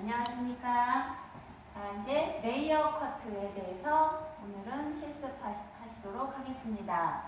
안녕하십니까. 자, 이제 레이어 커트에 대해서 오늘은 실습하시도록 하겠습니다.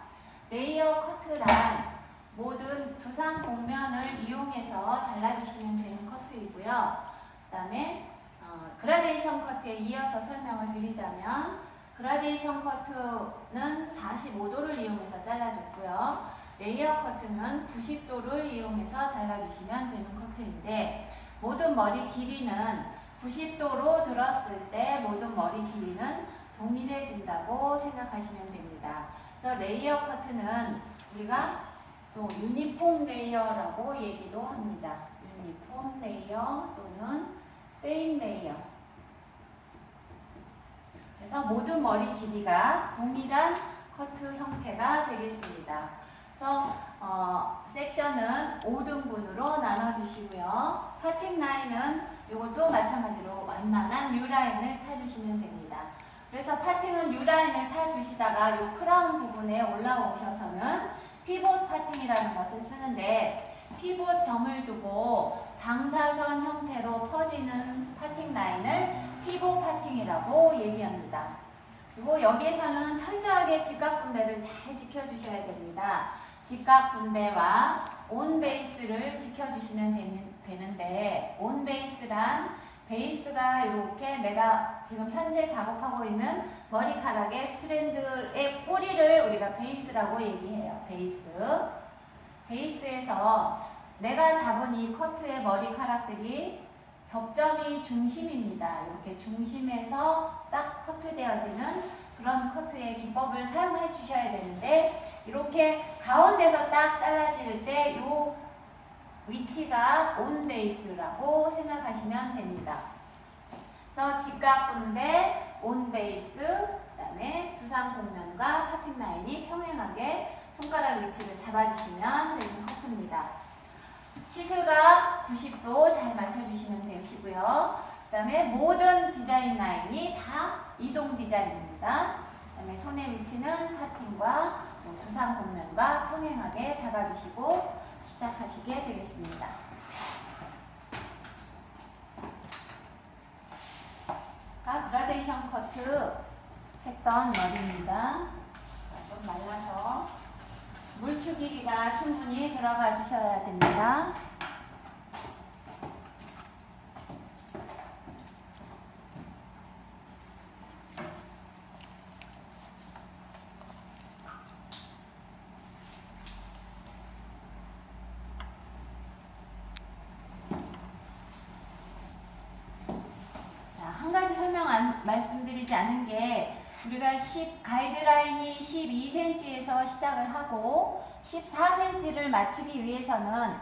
레이어 커트란 모든 두상 곡면을 이용해서 잘라주시면 되는 커트이고요. 그 다음에 어, 그라데이션 커트에 이어서 설명을 드리자면 그라데이션 커트는 45도를 이용해서 잘라줬고요. 레이어 커트는 90도를 이용해서 잘라주시면 되는 커트인데 모든 머리 길이는 90도로 들었을 때 모든 머리 길이는 동일해진다고 생각하시면 됩니다. 그래서 레이어 커트는 우리가 또 유니폼 레이어라고 얘기도 합니다. 유니폼 레이어 또는 세임 레이어. 그래서 모든 머리 길이가 동일한 커트 형태가 되겠습니다. 그래서 어, 섹션은 5등분으로 나눠주시고요. 파팅 라인은 이것도 마찬가지로 완만한 U라인을 타주시면 됩니다. 그래서 파팅은 U라인을 타주시다가 이 크라운 부분에 올라오셔서는 피봇 파팅이라는 것을 쓰는데 피봇 점을 두고 방사선 형태로 퍼지는 파팅 라인을 피봇 파팅이라고 얘기합니다. 그리고 여기에서는 철저하게 직각 분배를 잘 지켜주셔야 됩니다. 직각 분배와 온 베이스를 지켜주시면 되는, 데 온 베이스란 베이스가 이렇게 내가 지금 현재 작업하고 있는 머리카락의 스트랜드의 뿌리를 우리가 베이스라고 얘기해요. 베이스. 베이스에서 내가 잡은 이 커트의 머리카락들이 접점이 중심입니다. 이렇게 중심에서 딱 커트되어지는 그런 커트의 기법을 사용해 주셔야 되는데 이렇게 가운데서 딱 잘라질 때이 위치가 온 베이스라고 생각하시면 됩니다. 그래서 직각 분배, 온 베이스, 그 다음에 두상 곡면과 파팅 라인이 평행하게 손가락 위치를 잡아주시면 되는 커트입니다. 시술과 90도 잘 맞춰주시면 되시고요. 그 다음에 모든 디자인 라인이 다 이동 디자인입니다. 그 다음에 손의 위치는 파팅과 두상 곡면과 평행하게 잡아주시고 시작하시게 되겠습니다. 아, 그라데이션 커트 했던 머리입니다. 좀 말라서 물추기기가 충분히 들어가 주셔야 됩니다. 자, 한 가지 설명 안, 말씀드리지 않은 게 우리가 10 가이드라인이 12cm에서 시작을 하고 14cm를 맞추기 위해서는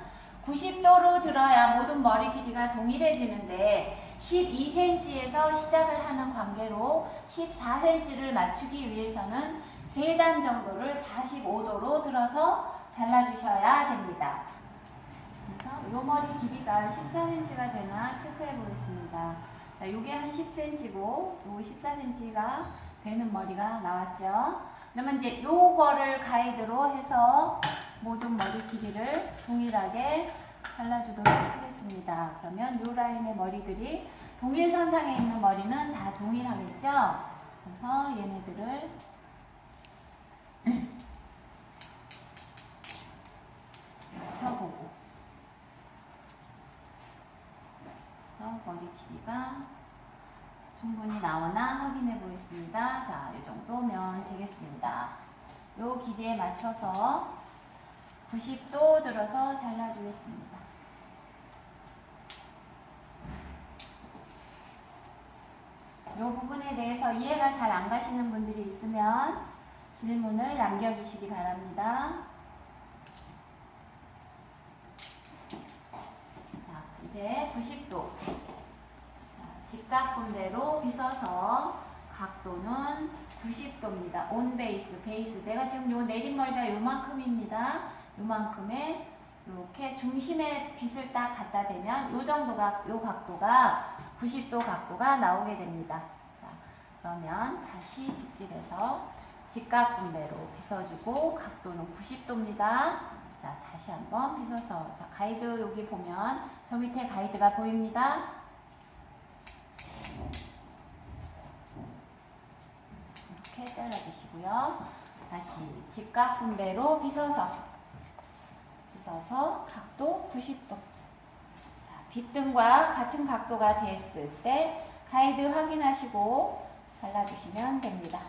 90도로 들어야 모든 머리 길이가 동일해지는데 12cm에서 시작을 하는 관계로 14cm를 맞추기 위해서는 3단 정도를 45도로 들어서 잘라주셔야 됩니다. 그래서 이 머리 길이가 14cm가 되나 체크해 보겠습니다. 이게 한 10cm고 요 14cm가 되는 머리가 나왔죠. 그러면 이제 요거를 가이드로 해서 모든 머리 길이를 동일하게 잘라주도록 하겠습니다. 그러면 요 라인의 머리들이 동일 선상에 있는 머리는 다 동일하겠죠? 그래서 얘네들을 쳐보고 그래서 머리 길이가 충분히 나오나 확인해 보겠습니다. 자, 이 정도면 되겠습니다. 요 길이에 맞춰서 90도 들어서 잘라주겠습니다. 요 부분에 대해서 이해가 잘 안 가시는 분들이 있으면 질문을 남겨주시기 바랍니다. 자, 이제 90도. 직각 분대로 빗어서 각도는 90도입니다. 온 베이스, 베이스. 내가 지금 요 내린머리가 요만큼입니다. 요만큼에 이렇게 중심에 빗을 딱 갖다 대면 요 정도가, 요 각도가 90도 각도가 나오게 됩니다. 자, 그러면 다시 빗질해서 직각 분배로 빗어주고 각도는 90도입니다. 자, 다시 한번 빗어서 자, 가이드 여기 보면 저 밑에 가이드가 보입니다. 이렇게 잘라주시고요. 다시 직각 분배로 빗어서 빗어서 각도 90도 자, 빗등과 같은 각도가 됐을 때 가이드 확인하시고 잘라주시면 됩니다.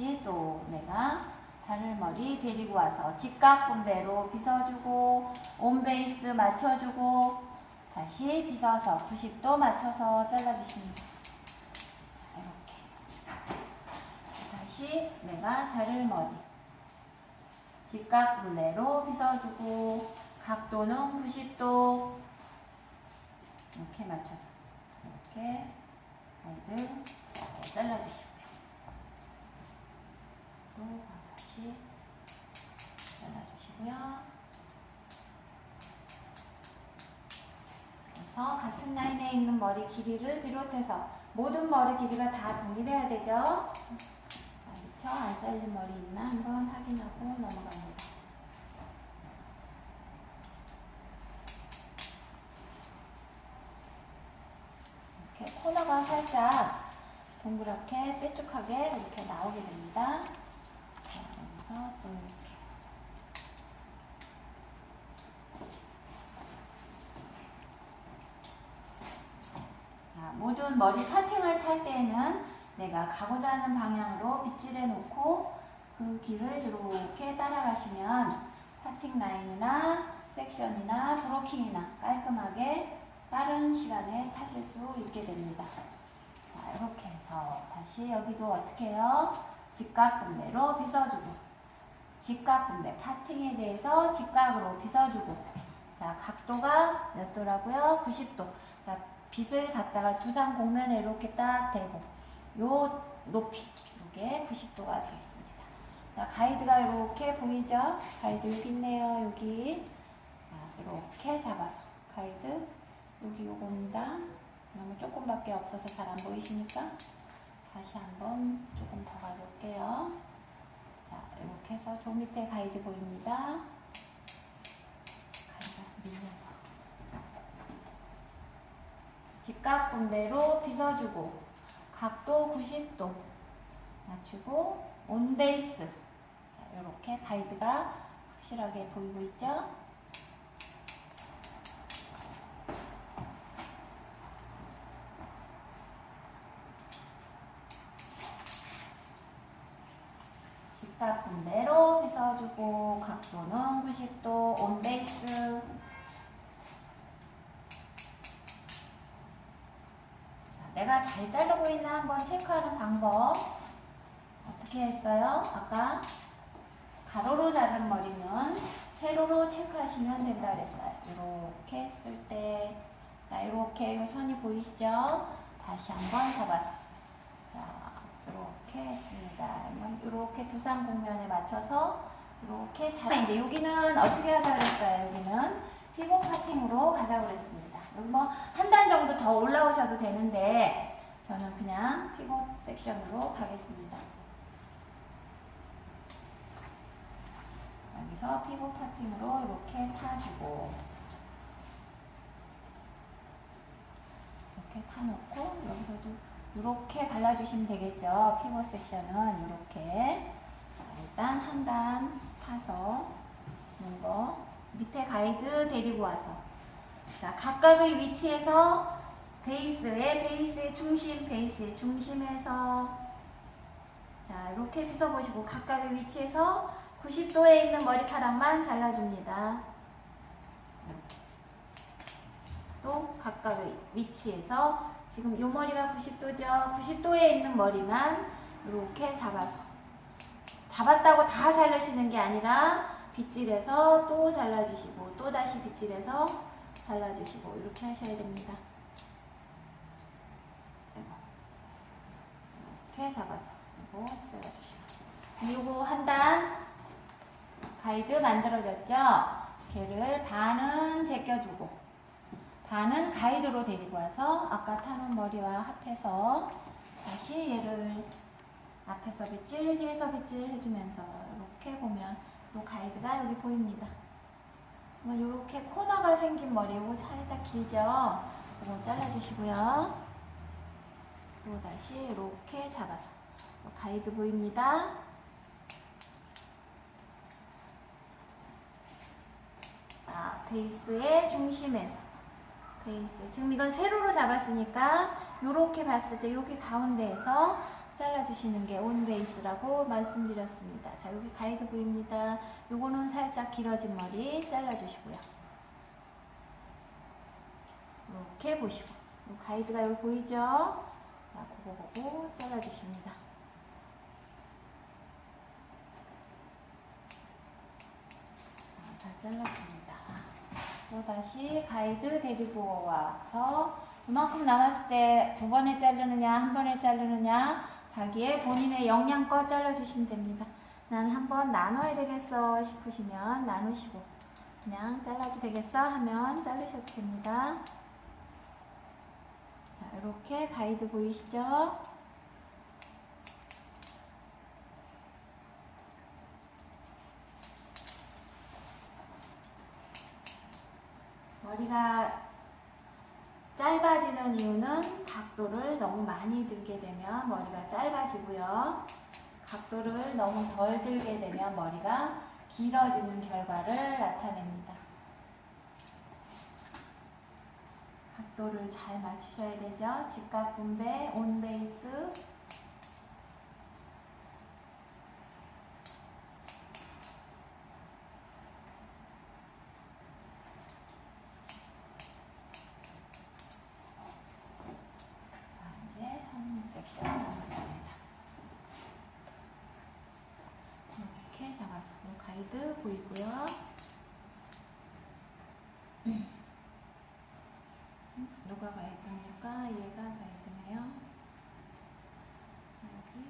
다시 또 내가 자를머리 데리고 와서 직각 분배로 빗어주고 온베이스 맞춰주고 다시 빗어서 90도 맞춰서 잘라주십니다. 이렇게 다시 내가 자를머리 직각 분배로 빗어주고 각도는 90도 이렇게 맞춰서 이렇게 가이드 잘라주시고요. 또 다시 잘라주시고요. 그래서 같은 라인에 있는 머리 길이를 비롯해서 모든 머리 길이가 다 동일해야 되죠. 그렇죠? 안 잘린 머리 있나 한번 확인하고 넘어갑니다. 이렇게 코너가 살짝 동그랗게 뾰족하게 이렇게 나오게 됩니다. 자, 여기서 또 이렇게 자, 모든 머리 파팅을 탈 때에는 내가 가고자 하는 방향으로 빗질해 놓고 그 길을 이렇게 따라가시면 파팅 라인이나 섹션이나 브로킹이나 깔끔하게 빠른 시간에 타실 수 있게 됩니다. 자, 이렇게 해서 다시 여기도 어떻게 해요? 직각 분배로 빗어주고 직각 분배 파팅에 대해서 직각으로 빗어주고 자 각도가 몇 도라고요? 90도 자 빗을 갖다가 두상 공면에 이렇게 딱 대고 요 높이 요게 90도가 되겠습니다. 자 가이드가 이렇게 보이죠? 가이드 여기 있네요 여기 자 이렇게 잡아서 가이드 여기 요겁니다. 너무 조금밖에 없어서 잘 안 보이시니까 다시 한번 조금 더 가져올게요. 자, 이렇게 해서 저 밑에 가이드 보입니다. 가이드 밀려서. 직각 분배로 빗어주고, 각도 90도 맞추고, 온 베이스. 자, 이렇게 가이드가 확실하게 보이고 있죠? 직각 분배로 빗어주고 각도는 90도 온 베이스 자, 내가 잘 자르고 있나 한번 체크하는 방법 어떻게 했어요? 아까 가로로 자른 머리는 세로로 체크하시면 된다 그랬어요 이렇게 했을 때 자, 이렇게 이 선이 보이시죠? 다시 한번 잡아서 자, 이렇게 했습니다. 이렇게 두상 공면에 맞춰서 이렇게 잘 이제 여기는 어떻게 하자 그랬어요? 여기는 피복 파팅으로 가자 그랬습니다. 여기 뭐한 단 정도 더 올라오셔도 되는데 저는 그냥 피복 섹션으로 가겠습니다. 여기서 피복 파팅으로 이렇게 타주고 이렇게 타놓고 여기서도 이렇게 발라주시면 되겠죠. 피벗 섹션은 이렇게 일단 한 단 타서 있는 거 밑에 가이드 데리고 와서 자 각각의 위치에서 베이스의 베이스의 중심 베이스의 중심에서 자 이렇게 빗어 보시고 각각의 위치에서 90도에 있는 머리카락만 잘라줍니다. 또 각각의 위치에서 지금 이 머리가 90도죠. 90도에 있는 머리만 이렇게 잡아서 잡았다고 다 자르시는 게 아니라 빗질해서 또 잘라주시고 또 다시 빗질해서 잘라주시고 이렇게 하셔야 됩니다. 이렇게 잡아서 이거 잘라주시고 이거 한단 가이드 만들어졌죠? 걔를 반은 제껴두고 반은 가이드로 데리고 와서 아까 타는 머리와 합해서 다시 얘를 앞에서 빗질, 뒤에서 빗질 해주면서 이렇게 보면 이 가이드가 여기 보입니다. 이렇게 코너가 생긴 머리, 이거 살짝 길죠? 이거 잘라주시고요. 또 다시 이렇게 잡아서 가이드 보입니다. 아, 베이스의 중심에서 베이스 지금 이건 세로로 잡았으니까 이렇게 봤을 때 여기 가운데에서 잘라주시는 게 온 베이스라고 말씀드렸습니다. 자 여기 가이드 보입니다. 요거는 살짝 길어진 머리 잘라주시고요. 이렇게 보시고 요 가이드가 여기 보이죠? 자 그거 보고 잘라주십니다. 자, 다 잘랐습니다. 또 다시 가이드 데리고 와서 이만큼 남았을 때 두 번에 자르느냐 한 번에 자르느냐 자기의 본인의 역량껏 잘라주시면 됩니다. 나는 한번 나눠야 되겠어 싶으시면 나누시고 그냥 잘라도 되겠어 하면 자르셔도 됩니다. 자, 이렇게 가이드 보이시죠? 머리가 짧아지는 이유는 각도를 너무 많이 들게 되면 머리가 짧아지고요. 각도를 너무 덜 들게 되면 머리가 길어지는 결과를 나타냅니다. 각도를 잘 맞추셔야 되죠. 직각 분배, 온 베이스. 자, 이제 한 섹션 남았습니다. 이렇게 가이드 보이고요. 음, 누가 가이드입니까? 얘가 가이드네요. 여기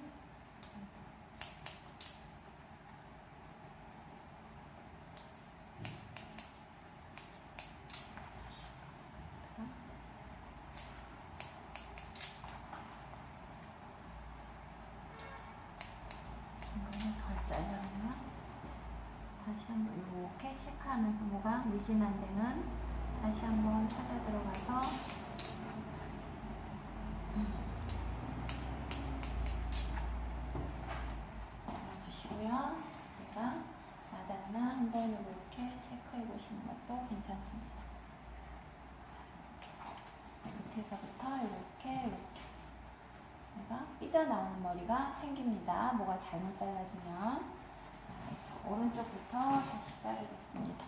이거는 덜 잘렸나? 다시 한번 이렇게 체크하면서 뭐가 미진한 데는 다시 한번 찾아 들어가서 주시고요. 제가 맞았나 한번 이렇게 체크해 보시는 것도 괜찮습니다. 이렇게 밑에서부터 이렇게 이렇게 내가 삐져나오는 머리가 생깁니다. 뭐가 잘못 잘라지면 자, 오른쪽부터 다시 자르겠습니다.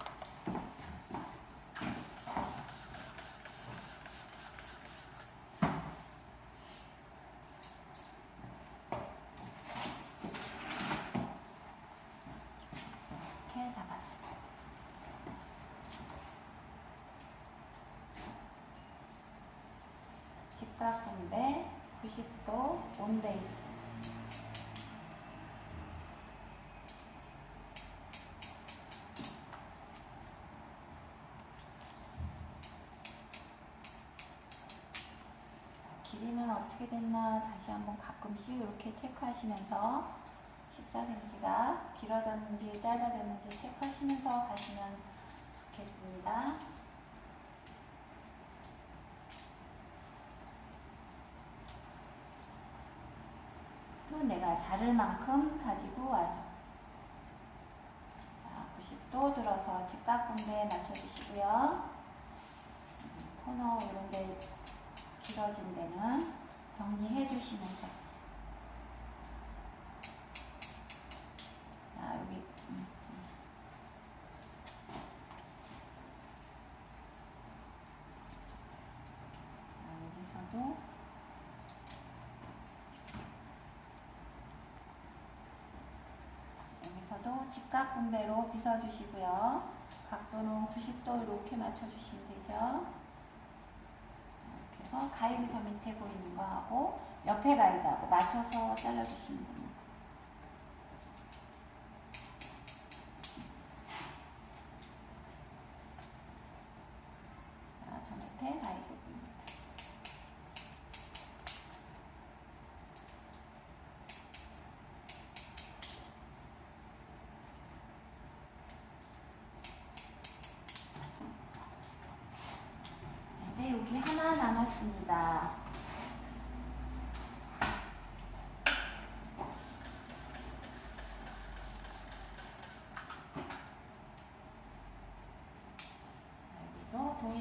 이렇게 잡아서 직각 분배 90도 온 베이스 길이는 어떻게 됐나 다시 한번 가끔씩 이렇게 체크하시면서 14cm가 길어졌는지 짧아졌는지 체크하시면서 가시면 좋겠습니다. 또 내가 자를 만큼 가지고 와서 자, 90도 들어서 직각 분배 맞춰주시고요. 코너 이런 데 길어진 데는 정리해 주시면서 자 여기 음, 음. 자, 여기서도 여기서도 직각 분배로 빗어주시고요. 각도는 90도 이렇게 맞춰주시면 되죠. 해서 가이드 저 밑에 보이는 거 하고 옆에 가이드하고 맞춰서 잘라주시면 됩니다. 자, 저 밑에 가이드 보입니다. 이제 여기 하나 잡았습니다.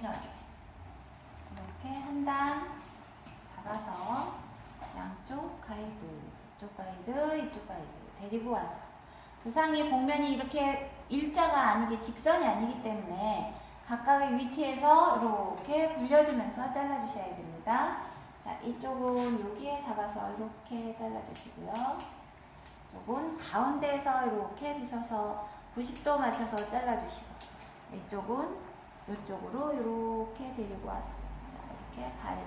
동일하게 이렇게 한 단 잡아서 양쪽 가이드, 이쪽 가이드, 이쪽 가이드 데리고 와서 두상의 공면이 이렇게 일자가 아니게 직선이 아니기 때문에 각각의 위치에서 이렇게 굴려주면서 잘라주셔야 됩니다. 자, 이쪽은 여기에 잡아서 이렇게 잘라주시고요. 이쪽은 가운데에서 이렇게 빗어서 90도 맞춰서 잘라주시고 이쪽은 이쪽으로 이렇게 데리고 와서 자, 이렇게 가리,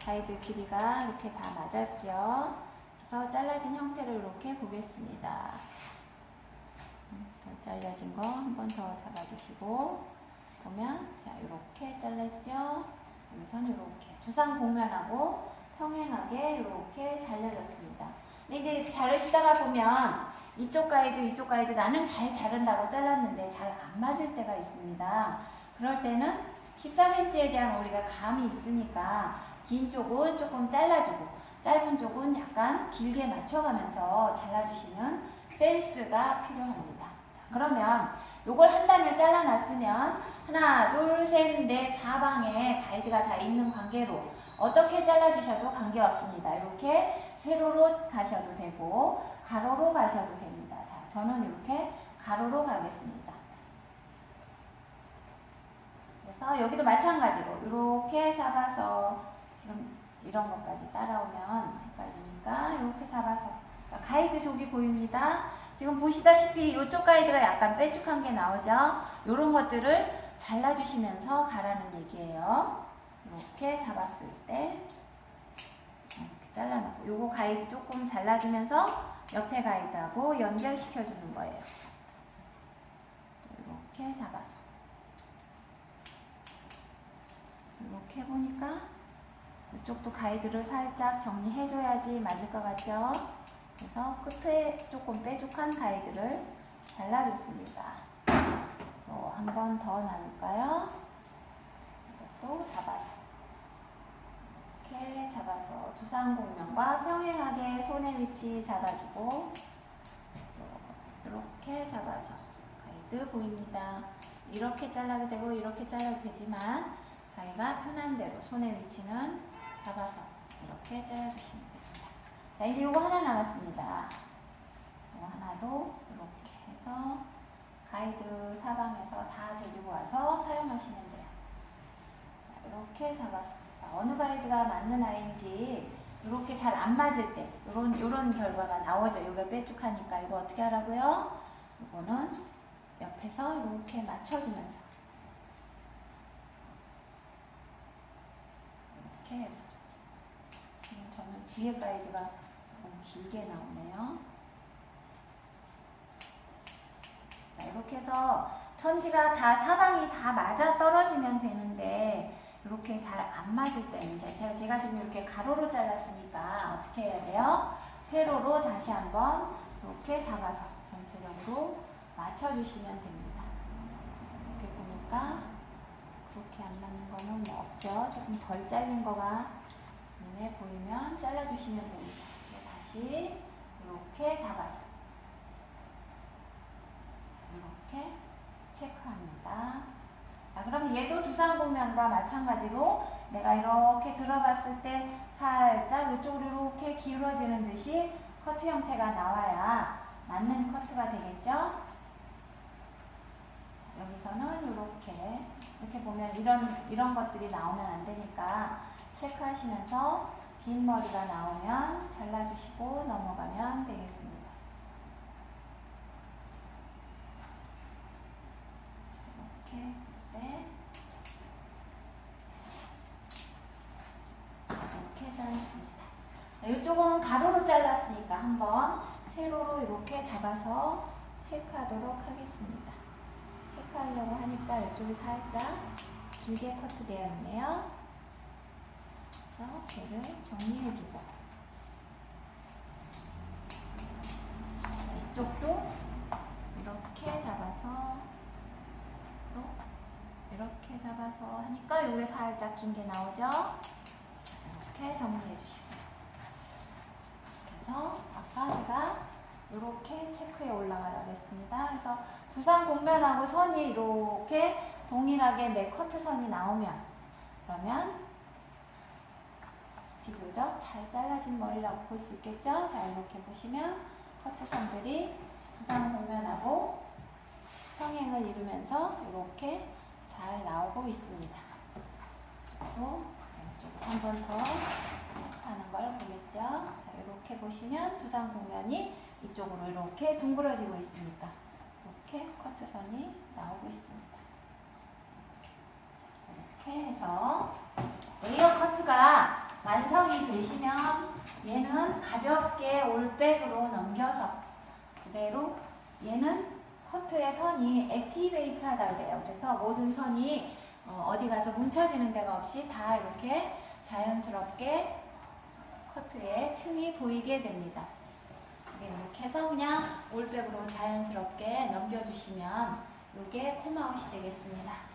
사이드 길이가 이렇게 다 맞았죠. 그래서 잘라진 형태를 이렇게 보겠습니다. 음, 더 잘라진 거 한 번 더 잡아주시고 보면 자 이렇게 잘랐죠. 여기선 이렇게 주상 공면하고 평행하게 이렇게 잘라졌습니다. 근데 이제 자르시다가 보면 이쪽 가이드 이쪽 가이드 나는 잘 자른다고 잘랐는데 잘 안 맞을 때가 있습니다. 그럴 때는 14cm에 대한 우리가 감이 있으니까 긴 쪽은 조금 잘라주고 짧은 쪽은 약간 길게 맞춰가면서 잘라주시는 센스가 필요합니다. 자, 그러면 요걸 한 단을 잘라놨으면 하나, 둘, 셋, 넷, 사방에 가이드가 다 있는 관계로 어떻게 잘라주셔도 관계없습니다. 이렇게 세로로 가셔도 되고 가로로 가셔도 됩니다. 자, 저는 이렇게 가로로 가겠습니다. 그래서 여기도 마찬가지로 이렇게 잡아서 지금 이런 것까지 따라오면 헷갈리니까 이렇게 잡아서 자, 가이드 쪽이 보입니다. 지금 보시다시피 이쪽 가이드가 약간 빼죽한 게 나오죠. 이런 것들을 잘라주시면서 가라는 얘기예요. 이렇게 잡았을 때 이렇게 잘라놓고 요거 가이드 조금 잘라주면서 옆에 가이드하고 연결시켜 주는 거예요. 이렇게 잡아서 이렇게 해보니까 이쪽도 가이드를 살짝 정리해줘야지 맞을 것 같죠? 그래서 끝에 조금 빼죽한 가이드를 잘라줬습니다. 한번 더 나눌까요? 이것도 잡아서 이렇게 잡아서 두상공면과 평행하게 손의 위치 잡아주고 또 이렇게 잡아서 가이드 보입니다. 이렇게 잘라도 되고 이렇게 잘라도 되지만 자기가 편한 대로 손의 위치는 잡아서 이렇게 잘라주시면 됩니다. 자 이제 요거 하나 남았습니다. 요거 하나도 이렇게 해서 가이드 사방에서 다 데리고 와서 사용하시면 돼요. 자, 이렇게 잡아서 자, 어느 가이드가 맞는 아이인지 이렇게 잘 안 맞을 때 이런 이런 결과가 나오죠. 이거 빼죽하니까 이거 어떻게 하라고요? 이거는 옆에서 이렇게 맞춰주면서 이렇게 해서 지금 저는 뒤에 가이드가 조금 길게 나오네요. 자, 이렇게 해서 천지가 다 사방이 다 맞아 떨어지면 되는데 이렇게 잘 안 맞을 때는 제가, 제가 지금 이렇게 가로로 잘랐으니까 어떻게 해야 돼요? 세로로 다시 한번 이렇게 잡아서 전체적으로 맞춰주시면 됩니다. 이렇게 보니까 그렇게 안 맞는 거는 뭐 없죠. 조금 덜 잘린 거가 눈에 보이면 잘라주시면 됩니다. 이렇게 다시 이렇게 잡아서 이렇게 체크합니다. 자, 그럼 얘도 두상공면과 마찬가지로 내가 이렇게 들어봤을 때 살짝 이쪽으로 이렇게 기울어지는 듯이 커트 형태가 나와야 맞는 커트가 되겠죠? 여기서는 이렇게 이렇게 보면 이런 이런 것들이 나오면 안 되니까 체크하시면서 긴 머리가 나오면 잘라주시고 넘어가면 되겠습니다. 이렇게 했을 때 이렇게 잘랐습니다. 네, 이쪽은 가로로 잘랐으니까 한번 세로로 이렇게 잡아서 체크하도록 하겠습니다. 체크하려고 하니까 이쪽이 살짝 길게 커트되어 있네요. 그래서 걔를 정리해주고 자, 이쪽도 이렇게 잡아서 또 이렇게 잡아서 하니까 여기 살짝 긴 게 나오죠? 이렇게 정리해 주시고요. 그래서 아까 제가 이렇게 체크에 올라가라 그랬습니다. 그래서 두상 곡면하고 선이 이렇게 동일하게 네 커트 선이 나오면 그러면 비교적 잘 잘라진 머리라고 볼 수 있겠죠? 자 이렇게 보시면 커트 선들이 두상 곡면하고 평행을 이루면서 이렇게 잘 나오고 있습니다. 이쪽도 이쪽으로 한 번 더 하는 걸 보겠죠? 자, 이렇게 보시면 두상 곡면이 이쪽으로 이렇게 둥그러지고 있습니다. 이렇게 커트선이 나오고 있습니다. 이렇게 해서 레이어 커트가 완성이 되시면 얘는 가볍게 올백으로 넘겨서 그대로 얘는 커트의 선이 액티베이트 하다 그래요. 그래서 모든 선이 어, 디 가서 뭉쳐지는 데가 없이 다 이렇게 자연스럽게 커트의 층이 보이게 됩니다. 네, 이렇게 해서 그냥 올백으로 자연스럽게 넘겨주시면 이게 콤아웃이 되겠습니다.